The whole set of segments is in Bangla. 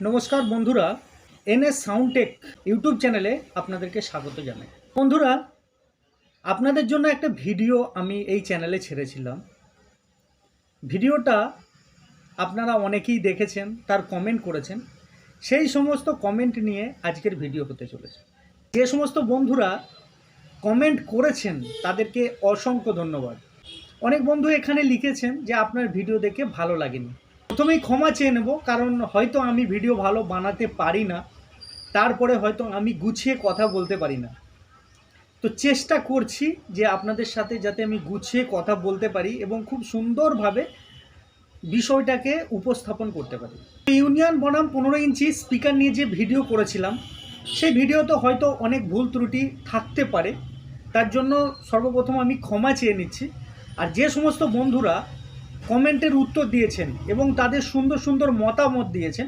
নমস্কার বন্ধুরা এন এনএস সাউন্ডটেক ইউটিউব চ্যানেলে আপনাদেরকে স্বাগত জানাই। বন্ধুরা, আপনাদের জন্য একটা ভিডিও আমি এই চ্যানেলে ছেড়েছিলাম। ভিডিওটা আপনারা অনেকেই দেখেছেন, তার কমেন্ট করেছেন। সেই সমস্ত কমেন্ট নিয়ে আজকের ভিডিও হতে চলেছে। যে সমস্ত বন্ধুরা কমেন্ট করেছেন, তাদেরকে অসংখ্য ধন্যবাদ। অনেক বন্ধু এখানে লিখেছেন যে আপনার ভিডিও দেখে ভালো লাগেনি। প্রথমেই ক্ষমা চেয়ে নেব, কারণ হয়তো আমি ভিডিও ভালো বানাতে পারি না, তারপরে হয়তো আমি গুছিয়ে কথা বলতে পারি না। তো চেষ্টা করছি যে আপনাদের সাথে যাতে আমি গুছিয়ে কথা বলতে পারি এবং খুব সুন্দরভাবে বিষয়টাকে উপস্থাপন করতে পারি। ইউনিয়ন বনাম পনেরো ইঞ্চি স্পিকার নিয়ে যে ভিডিও করেছিলাম, সেই ভিডিওতে হয়তো অনেক ভুল ত্রুটি থাকতে পারে, তার জন্য সর্বপ্রথম আমি ক্ষমা চেয়ে নিচ্ছি। আর যে সমস্ত বন্ধুরা কমেন্টের উত্তর দিয়েছেন এবং তাদের সুন্দর সুন্দর মতামত দিয়েছেন,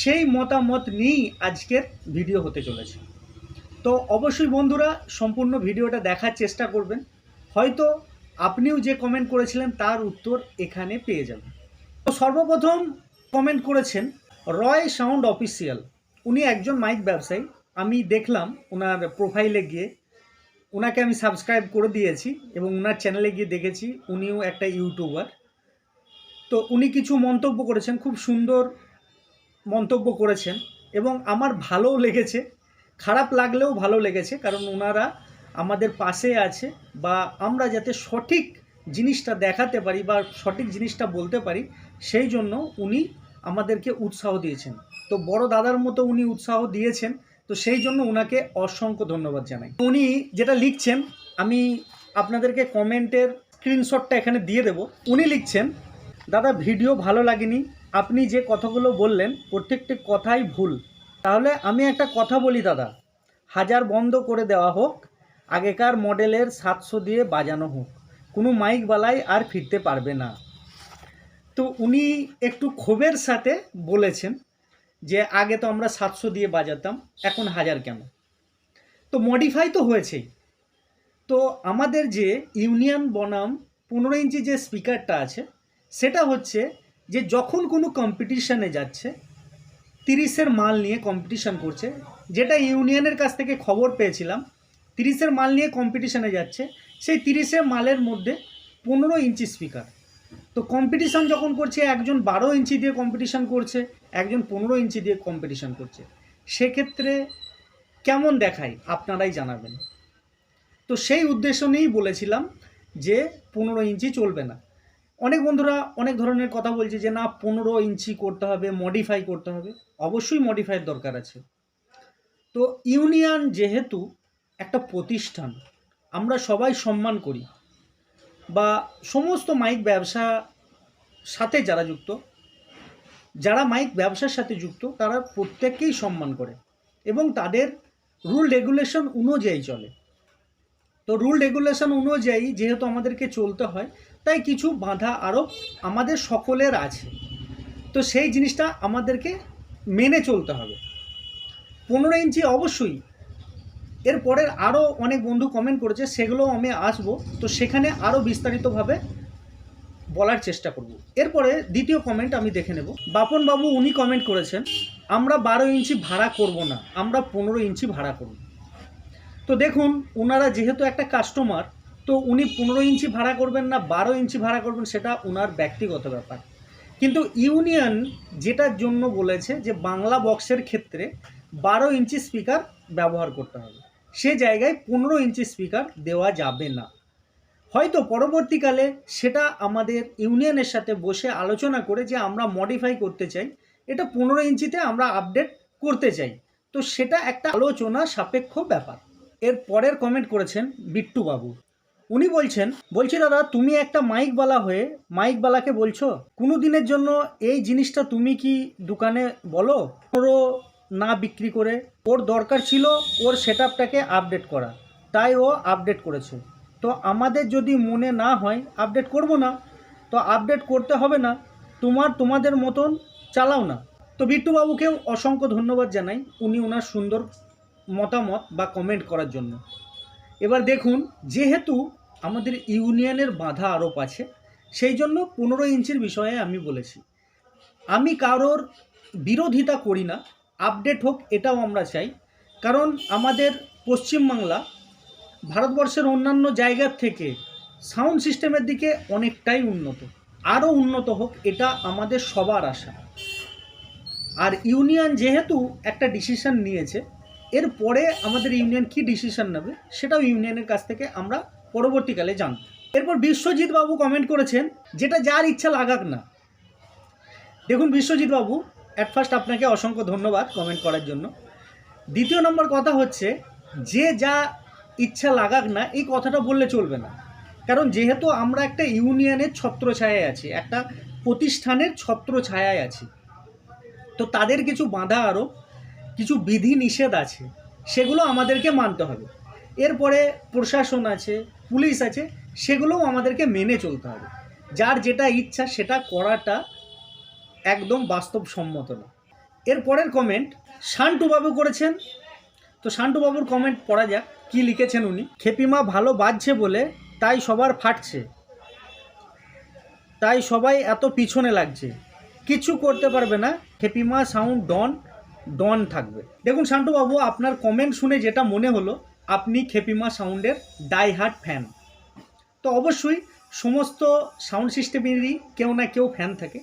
সেই মতামত নিয়েই আজকের ভিডিও হতে চলেছে। তো অবশ্যই বন্ধুরা, সম্পূর্ণ ভিডিওটা দেখার চেষ্টা করবেন। হয়তো আপনিও যে কমেন্ট করেছিলেন তার উত্তর এখানে পেয়ে যাবেন। তো সর্বপ্রথম কমেন্ট করেছেন রয় সাউন্ড অফিসিয়াল। উনি একজন মাইক ব্যবসায়ী। আমি দেখলাম ওনার প্রোফাইলে গিয়ে। ওনাকে আমি সাবস্ক্রাইব করে দিয়েছি এবং ওনার চ্যানেলে গিয়ে দেখেছি। উনিও একটা ইউটিউবার। তো উনি কিছু মন্তব্য করেছেন, খুব সুন্দর মন্তব্য করেছেন এবং আমার ভালোও লেগেছে। খারাপ লাগলেও ভালো লেগেছে কারণ ওনারা আমাদের পাশে আছে বা আমরা যাতে সঠিক জিনিসটা দেখাতে পারি বা সঠিক জিনিসটা বলতে পারি, সেই জন্য উনি আমাদেরকে উৎসাহ দিয়েছেন। তো বড় দাদার মতো উনি উৎসাহ দিয়েছেন, তো সেই জন্য ওনাকে অসংখ্য ধন্যবাদ জানাই। উনি যেটা লিখছেন, আমি আপনাদেরকে কমেন্টের স্ক্রিনশটটা এখানে দিয়ে দেব। উনি লিখছেন দাদা, ভিডিও ভালো লাগেনি। আপনি যে কথাগুলো বললেন, প্রত্যেকটি কথাই ভুল। তাহলে আমি একটা কথা বলি দাদা। হাজার বন্ধ করে দেওয়া হোক, আগেকার মডেলের সাতশো দিয়ে বাজানো হোক। কোনো মাইক বালাই আর ফিরতে পারবে না। তো উনি একটু ক্ষোভের সাথে বলেছেন যে, আগে তো আমরা সাতশো দিয়ে বাজাতাম, এখন হাজার কেন? তো মডিফাই তো হয়েছেই। তো আমাদের যে ইউনিয়ন বনাম পনেরো ইঞ্চি যে স্পিকারটা আছে সেটা হচ্ছে যে যখন কোনো কম্পিটিশানে যাচ্ছে, তিরিশের মাল নিয়ে কম্পিটিশান করছে, যেটা ইউনিয়নের কাছ থেকে খবর পেয়েছিলাম, তিরিশের মাল নিয়ে কম্পিটিশানে যাচ্ছে, সেই তিরিশের মালের মধ্যে পনেরো ইঞ্চি স্পিকার তো কম্পিটিশান যখন করছে, একজন বারো ইঞ্চি দিয়ে কম্পিটিশান করছে, একজন পনেরো ইঞ্চি দিয়ে কম্পিটিশান করছে। সেক্ষেত্রে কেমন দেখায়? আপনারাই জানাবেন। তো সেই উদ্দেশ্য নিয়েই বলেছিলাম যে পনেরো ইঞ্চি চলবে না। অনেক বন্ধুরা অনেক ধরনের কথা বলছে যে, না, পনেরো ইঞ্চি করতে হবে মডিফাই করতে হবে। অবশ্যই মডিফাইয়ের দরকার আছে। তো ইউনিয়ন যেহেতু একটা প্রতিষ্ঠান, আমরা সবাই সম্মান করি বা সমস্ত মাইক ব্যবসা সাথে যারা যুক্ত, যারা মাইক ব্যবসার সাথে যুক্ত, তারা প্রত্যেককেই সম্মান করে এবং তাদের রুল রেগুলেশন অনুযায়ী চলে। তো রুল রেগুলেশন অনুযায়ী যেহেতু আমাদেরকে চলতে হয় তাই কিছু বাধা আরোপ আমাদের সকলের আছে। তো সেই জিনিসটা আমাদেরকে মেনে চলতে হবে। পনেরো ইঞ্চি অবশ্যই। এর পরের আরও অনেক বন্ধু কমেন্ট করেছে সেগুলো আমি আসব। তো সেখানে আরও বিস্তারিতভাবে বলার চেষ্টা করব। এরপরে দ্বিতীয় কমেন্ট আমি দেখে নেব। বাপন বাবু উনি কমেন্ট করেছেন, আমরা বারো ইঞ্চি ভাড়া করব না, আমরা পনেরো ইঞ্চি ভাড়া করব। তো দেখুন ওনারা যেহেতু একটা কাস্টমার তো উনি পনেরো ইঞ্চি ভাড়া করবেন না, বারো ইঞ্চি ভাড়া করবেন, সেটা ওনার ব্যক্তিগত ব্যাপার। কিন্তু ইউনিয়ন যেটার জন্য বলেছে যে বাংলা বক্সের ক্ষেত্রে বারো ইঞ্চি স্পিকার ব্যবহার করতে হবে। সে জায়গায় পনেরো ইঞ্চি স্পিকার দেওয়া যাবে না। হয়তো পরবর্তীকালে সেটা আমাদের ইউনিয়নের সাথে বসে আলোচনা করে যে আমরা মডিফাই করতে চাই, এটা পনেরো ইঞ্চিতে আমরা আপডেট করতে চাই। তো সেটা একটা আলোচনা সাপেক্ষ ব্যাপার। এর পরের কমেন্ট করেছেন বিট্টু বাবু উনি বলছেন, বলছি দাদা, তুমি একটা মাইকবালা হয়ে মাইকবালাকে বলছো কোনো দিনের জন্য এই জিনিসটা তুমি কি দোকানে বলো? ওরও না বিক্রি করে, ওর দরকার ছিল ওর সেট আপডেট করা, তাই ও আপডেট করেছে। তো আমাদের যদি মনে না হয় আপডেট করব না, তো আপডেট করতে হবে না, তোমার তোমাদের মতন চালাও না। তো বিট্টুবাবুকেও অসংখ্য ধন্যবাদ জানাই, উনি ওনার সুন্দর মতামত বা কমেন্ট করার জন্য। এবার দেখুন, যেহেতু আমাদের ইউনিয়নের বাধা আরোপ আছে। সেই জন্য পনেরো ইঞ্চির বিষয়ে আমি বলেছি। আমি কারোর বিরোধিতা করি না, আপডেট হোক এটাও আমরা চাই। কারণ আমাদের পশ্চিমবাংলা ভারতবর্ষের অন্যান্য জায়গার থেকে সাউন্ড সিস্টেমের দিকে অনেকটাই উন্নত। আরও উন্নত হোক, এটা আমাদের সবার আশা। আর ইউনিয়ন যেহেতু একটা ডিসিশন নিয়েছে, এরপরে আমাদের ইউনিয়ন কি ডিসিশন নেবে, সেটাও ইউনিয়নের কাছ থেকে আমরা পরবর্তীকালে জানব। এরপর বিশ্বজিৎ বাবু কমেন্ট করেছেন, যেটা যার ইচ্ছা লাগাক না। দেখুন বিশ্বজিৎ বাবু অ্যাট ফার্স্ট আপনাকে অসংখ্য ধন্যবাদ কমেন্ট করার জন্য। দ্বিতীয় নম্বর কথা হচ্ছে, যে যা ইচ্ছা লাগাক না, এই কথাটা বললে চলবে না। কারণ যেহেতু আমরা একটা ইউনিয়নের ছত্রছায়ায় আছি, একটা প্রতিষ্ঠানের ছত্রছায়ায় আছি, তো তাদের কিছু বাধা আরও কিছু বিধি নিষেধ আছে, সেগুলো আমাদেরকে মানতে হবে। এরপরে প্রশাসন আছে, পুলিশ আছে, সেগুলোও আমাদেরকে মেনে চলতে হবে। যার যেটা ইচ্ছা সেটা করাটা একদম বাস্তবসম্মত না। এর পরের কমেন্ট শান্টুবাবু করেছেন। তো শান্টুবাবুর কমেন্ট পড়া যাক, কি লিখেছেন উনি? খেপিমা ভালো বাজছে বলে তাই সবার ফাটছে। তাই সবাই এত পিছনে লাগছে। কিছু করতে পারবে না। খেপিমা সাউন্ড ডন ডন থাকবে। দেখুন শান্টুবাবু, আপনার কমেন্ট শুনে যেটা মনে হলো আপনি খেপিমা সাউন্ডের ডাই হার্ট ফ্যান। তো অবশ্যই সমস্ত সাউন্ড সিস্টেমেরই কেউ না কেউ ফ্যান থাকে।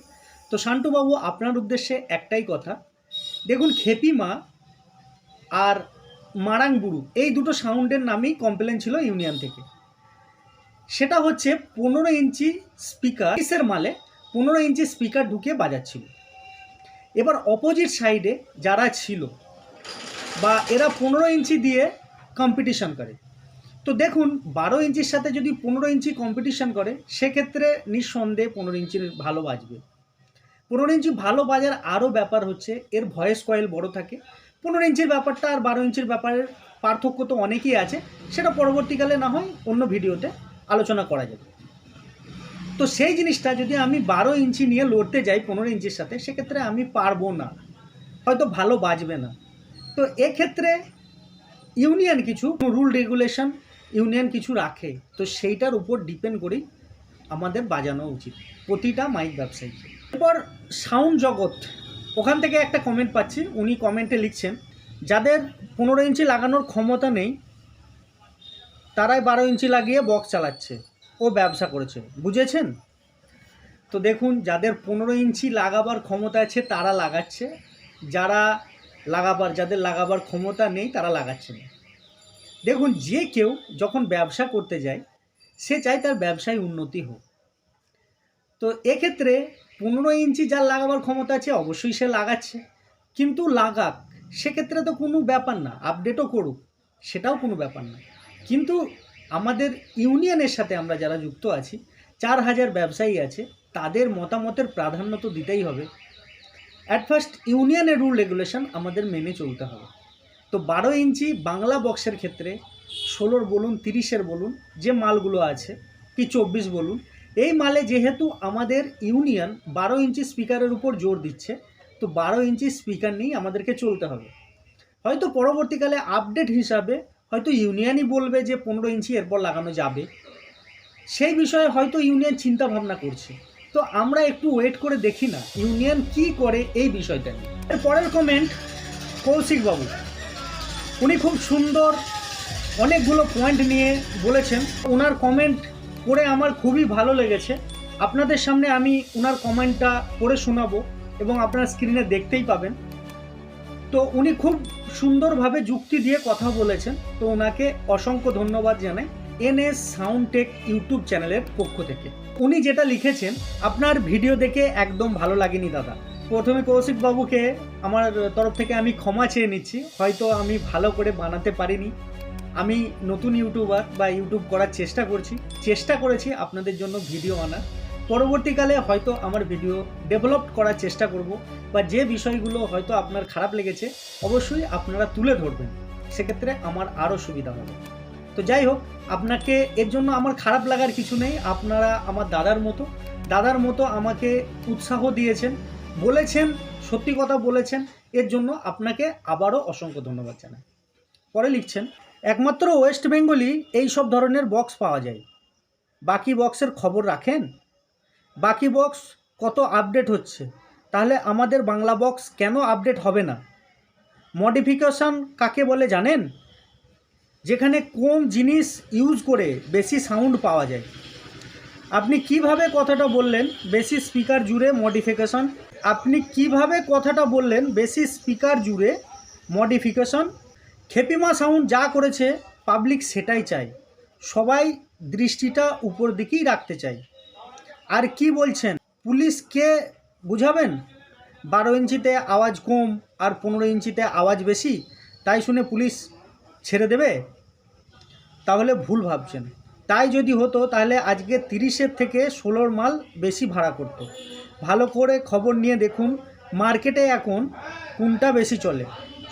তো শান্টুবাবু আপনার উদ্দেশ্যে একটাই কথা। দেখুন, খেপিমা আর মারাংবুরু এই দুটো সাউন্ডের নামেই কমপ্লেন ছিল ইউনিয়ন থেকে। সেটা হচ্ছে পনেরো ইঞ্চি স্পিকার এর মালে? পনেরো ইঞ্চি স্পিকার ঢুকিয়ে বাজাচ্ছিল। এবার অপোজিট সাইডে যারা ছিল বা এরা পনেরো ইঞ্চি দিয়ে কম্পিটিশন করে। তো দেখুন, বারো ইঞ্চির সাথে যদি পনেরো ইঞ্চি কম্পিটিশন করে, সেক্ষেত্রে নিঃসন্দেহে পনেরো ইঞ্চির ভালো বাজবে। পনেরো ইঞ্চি ভালো বাজার আরও ব্যাপার হচ্ছে, এর ভয়েস কয়েল বড় থাকে। পনেরো ইঞ্চির ব্যাপারটা আর বারো ইঞ্চির ব্যাপারের পার্থক্য তো অনেকই আছে, সেটা পরবর্তীকালে না হয় অন্য ভিডিওতে আলোচনা করা যাবে। তো সেই জিনিসটা যদি আমি বারো ইঞ্চি নিয়ে লড়তে যাই পনেরো ইঞ্চির সাথে, সেক্ষেত্রে আমি পারব না। হয়তো ভালো বাজবে না। তো এক্ষেত্রে ইউনিয়ন কিছু রুল রেগুলেশন ইউনিয়ন কিছু রাখে, তো সেইটার উপর ডিপেন্ড করেই আমাদের বাজানো উচিত প্রতিটা মাইক ব্যবসায়ী। এরপর সাউন্ড জগৎ, ওখান থেকে একটা কমেন্ট পাচ্ছি, উনি কমেন্টে লিখছেন, যাদের পনেরো ইঞ্চি লাগানোর ক্ষমতা নেই, তারাই বারো ইঞ্চি লাগিয়ে বক্স চালাচ্ছে ও ব্যবসা করেছে। বুঝেছেন? তো দেখুন, যাদের পনেরো ইঞ্চি লাগাবার ক্ষমতা আছে, তারা লাগাচ্ছে। যারা লাগাবার, যাদের লাগাবার ক্ষমতা নেই, তারা লাগাচ্ছে না। দেখুন, যে কেউ যখন ব্যবসা করতে যায়, সে চায় তার ব্যবসায় উন্নতি হোক। তো এক্ষেত্রে পনেরো ইঞ্চি যার লাগাবার ক্ষমতা আছে, অবশ্যই সে লাগাচ্ছে। কিন্তু লাগাক, সেক্ষেত্রে তো কোনো ব্যাপার না আপডেটও করুক, সেটাও কোনো ব্যাপার না। কিন্তু আমাদের ইউনিয়নের সাথে আমরা যারা যুক্ত আছি, চার হাজার ব্যবসায়ী আছে, তাদের মতামতের প্রাধান্য তো দিতেই হবে। অ্যাট ফার্স্ট ইউনিয়নের রুল রেগুলেশন আমাদের মেনে চলতে হবে। তো বারো ইঞ্চি বাংলা বক্সের ক্ষেত্রে ষোলোর বলুন, তিরিশের বলুন, যে মালগুলো আছে, কি চব্বিশ বলুন, এই মালে যেহেতু আমাদের ইউনিয়ন বারো ইঞ্চি স্পিকারের উপর জোর দিচ্ছে, তো বারো ইঞ্চি স্পিকার নিয়েই আমাদেরকে চলতে হবে। হয়তো পরবর্তীকালে আপডেট হিসাবে হয়তো ইউনিয়নই বলবে যে পনেরো ইঞ্চি এরপর লাগানো যাবে। সেই বিষয়ে হয়তো ইউনিয়ন চিন্তা ভাবনা করছে। তো আমরা একটু ওয়েট করে দেখি না, ইউনিয়ন কি করে এই বিষয়টা নিয়ে। এর পরের কমেন্ট কৌশিক বাবু। উনি খুব সুন্দর অনেকগুলো পয়েন্ট নিয়ে বলেছেন। ওনার কমেন্ট পড়ে আমার খুবই ভালো লেগেছে। আপনাদের সামনে আমি ওনার কমেন্টটা পড়ে শোনাবো এবং আপনারা স্ক্রিনে দেখতেই পাবেন। তো উনি খুব সুন্দরভাবে যুক্তি দিয়ে কথা বলেছেন। তো ওনাকে অসংখ্য ধন্যবাদ জানাই। এনএস সাউন্ড টেক ইউটিউব চ্যানেলের পক্ষ থেকে। উনি যেটা লিখেছেন, আপনার ভিডিও দেখে একদম ভালো লাগেনি দাদা। প্রথমে কৌশিক বাবুকে আমার তরফ থেকে আমি ক্ষমা চেয়ে নিচ্ছি, হয়তো আমি ভালো করে বানাতে পারিনি। আমি নতুন ইউটিউবার বা ইউটিউব করার চেষ্টা করছি, চেষ্টা করেছি আপনাদের জন্য ভিডিও আনার। পরবর্তীকালে হয়তো আমার ভিডিও ডেভেলপ করার চেষ্টা করব বা যে বিষয়গুলো হয়তো আপনার খারাপ লেগেছে, অবশ্যই আপনারা তুলে ধরবেন। সেক্ষেত্রে আমার আরও সুবিধা হবে। তো যাই হোক, আপনাকে এর জন্য আমার খারাপ লাগার কিছু নেই। আপনারা আমার দাদার মতো দাদার মতো আমাকে উৎসাহ দিয়েছেন, বলেছেন, সত্যি কথা বলেছেন। এর জন্য আপনাকে আবারও অসংখ্য ধন্যবাদ জানাই। পরে লিখছেন, একমাত্র ওয়েস্ট বেঙ্গলই এই সব ধরনের বক্স পাওয়া যায়। বাকি বক্সের খবর রাখেন? বাকি বক্স কত আপডেট হচ্ছে? তাহলে আমাদের বাংলা বক্স কেন আপডেট হবে না? মডিফিকেশন কাকে বলে জানেন? যেখানে কোন জিনিস ইউজ করে বেশি সাউন্ড পাওয়া যায়। আপনি কীভাবে কথাটা বললেন, বেশি স্পিকার জুড়ে মডিফিকেশন আপনি কীভাবে কথাটা বললেন, বেশি স্পিকার জুড়ে মডিফিকেশন খেপিমা সাউন্ড যা করেছে পাবলিক সেটাই চায়। সবাই দৃষ্টিটা উপর দিকেই রাখতে চায়। আর কি বলছেন? পুলিশকে বুঝাবেন? বারো ইঞ্চিতে আওয়াজ কম আর পনেরো ইঞ্চিতে আওয়াজ বেশি, তাই শুনে পুলিশ ছেড়ে দেবে? তাহলে ভুল ভাবছেন। তাই যদি হতো, তাহলে আজকে তিরিশের থেকে ষোলোর মাল বেশি ভাড়া করতো। ভালো করে খবর নিয়ে দেখুন, মার্কেটে এখন কোনটা বেশি চলে,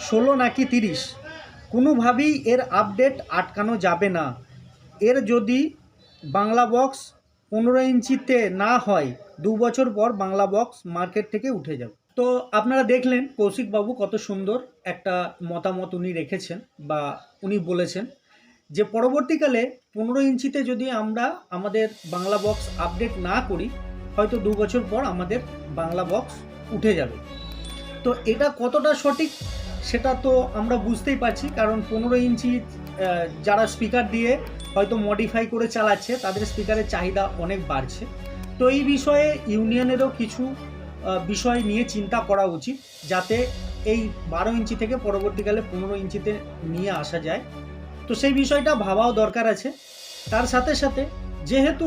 ষোলো নাকি তিরিশ? কোনোভাবেই এর আপডেট আটকানো যাবে না। এর যদি বাংলা বক্স পনেরো ইঞ্চিতে না হয়, দু বছর পর বাংলা বক্স মার্কেট থেকে উঠে যাবে। তো আপনারা দেখলেন কৌশিকবাবু কত সুন্দর একটা মতামত উনি রেখেছেন বা উনি বলেছেন। যে পরবর্তীকালে পনেরো ইঞ্চিতে যদি আমরা আমাদের বাংলা বক্স আপডেট না করি, হয়তো দু বছর পর আমাদের বাংলা বক্স উঠে যাবে। তো এটা কতটা সঠিক সেটা তো আমরা বুঝতেই পারছি, কারণ পনেরো ইঞ্চি যারা স্পিকার দিয়ে হয়তো মডিফাই করে চালাচ্ছে, তাদের স্পিকারের চাহিদা অনেক বাড়ছে। তো এই বিষয়ে ইউনিয়নেরও কিছু বিষয় নিয়ে চিন্তা করা উচিত, যাতে এই বারো ইঞ্চি থেকে পরবর্তীকালে পনেরো ইঞ্চিতে নিয়ে আসা যায়। তো সেই বিষয়টা ভাবাও দরকার আছে। তার সাথে সাথে যেহেতু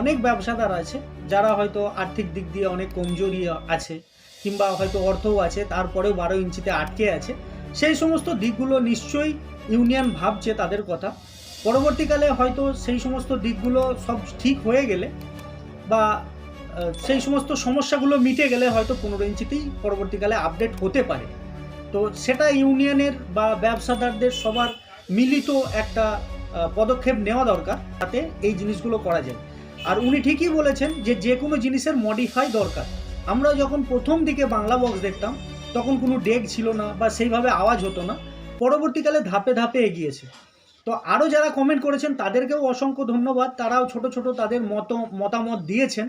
অনেক ব্যবসাদার আছে, যারা হয়তো আর্থিক দিক দিয়ে অনেক কমজোরি আছে, কিংবা হয়তো অর্থও আছে, তারপরেও বারো ইঞ্চিতে আটকে আছে, সেই সমস্ত দিকগুলো নিশ্চয়ই ইউনিয়ন ভাবছে তাদের কথা। পরবর্তীকালে হয়তো সেই সমস্ত দিকগুলো সব ঠিক হয়ে গেলে বা সেই সমস্ত সমস্যাগুলো মিটে গেলে হয়তো পনেরো ইঞ্চিতেই পরবর্তীকালে আপডেট হতে পারে। তো সেটা ইউনিয়নের বা ব্যবসাদারদের সবার মিলিত একটা পদক্ষেপ নেওয়া দরকার যাতে এই জিনিসগুলো করা যায়। আর উনি ঠিকই বলেছেন যে যে কোনো জিনিসের মডিফাই দরকার। আমরা যখন প্রথম দিকে বাংলা বক্স দেখতাম, তখন কোনো ডেক ছিল না বা সেইভাবে আওয়াজ হতো না। পরবর্তীকালে ধাপে ধাপে এগিয়েছে। তো আরও যারা কমেন্ট করেছেন, তাদেরকেও অসংখ্য ধন্যবাদ। তারাও ছোট ছোট তাদের মত, মতামত দিয়েছেন।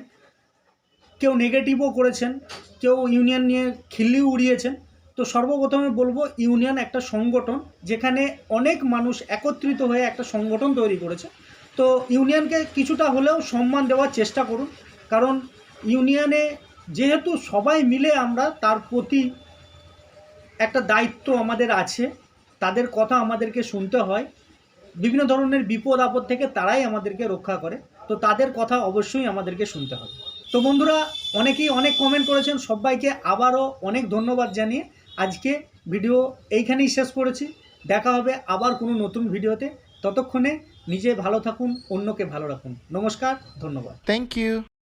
কেউ নেগেটিভও করেছেন, কেউ ইউনিয়ন নিয়ে খিল্লি উড়িয়েছেন। তো সর্বপ্রথমে বলব ইউনিয়ন একটা সংগঠন, যেখানে অনেক মানুষ একত্রিত হয়ে একটা সংগঠন তৈরি করেছে। তো ইউনিয়নকে কিছুটা হলেও সম্মান দেওয়ার চেষ্টা করুন, কারণ ইউনিয়নে যেহেতু সবাই মিলে আমরা তার প্রতি একটা দায়িত্ব আমাদের আছে, তাদের কথা আমাদেরকে শুনতে হয়, বিভিন্ন ধরনের বিপদ আপদ থেকে তারাই আমাদেরকে রক্ষা করে, তো তাদের কথা অবশ্যই আমাদেরকে শুনতে হবে। তো বন্ধুরা, অনেকেই অনেক কমেন্ট করেছেন, সবাইকে আবারও অনেক ধন্যবাদ জানিয়ে। আজকে ভিডিও এইখানেই শেষ করেছি। দেখা হবে আবার কোনো নতুন ভিডিওতে। ততক্ষণে নিজে ভালো থাকুন, অন্যকে ভালো রাখুন। নমস্কার, ধন্যবাদ। Thank you.